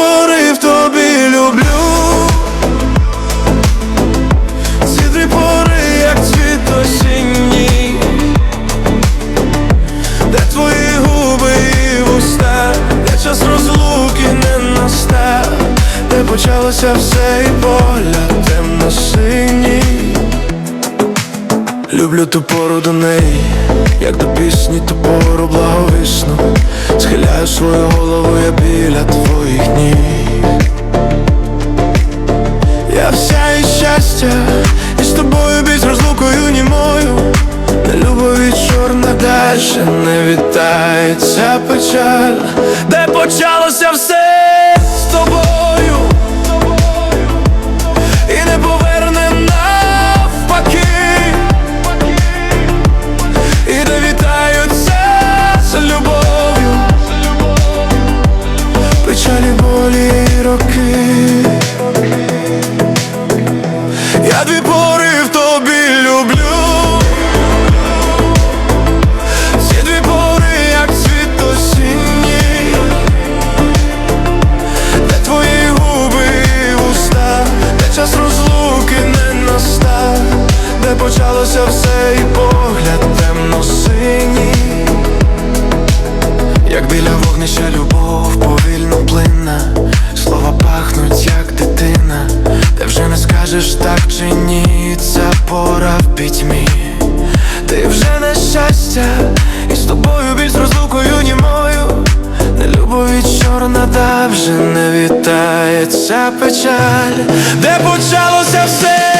порив тобі люблю, ці три пори, як цвіт осінній. Де твої губи і вуста, де час розлуки не настав, де почалося все і погляд темно сині Люблю ту пору до неї, як до пісні, ту пору благовісну. Схиляю свою голову я біля твого дальше не вітається печаль, де почалося все погляд темно-синій, як біля вогнища любов повільно плинна, слова пахнуть, як дитина, де вже не скажеш так чи ні, ця пора в пітьмі. Ти вже не щастя, і з тобою більш з розлукою німою Не любові чорна та вже не вітається печаль, де почалося все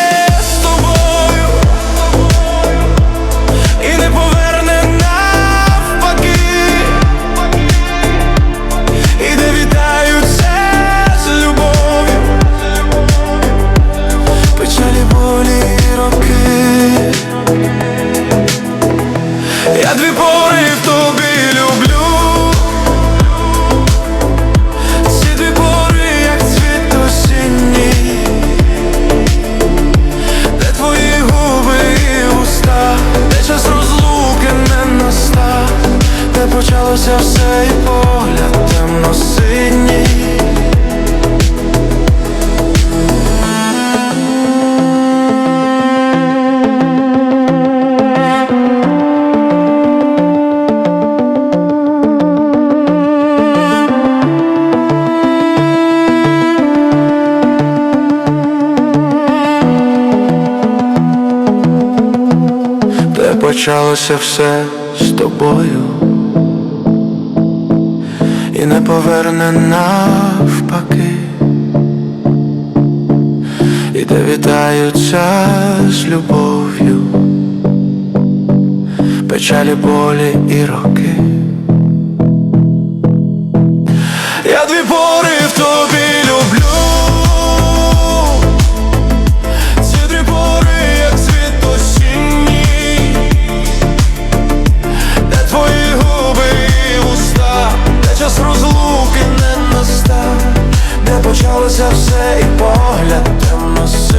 все і погляд темно-синій. Де почалося все з тобою і не поверне навпаки, і де вітаються з любов'ю, печалі болі і роки. Час розлуки не настав, де почалося все і погляд темно-синій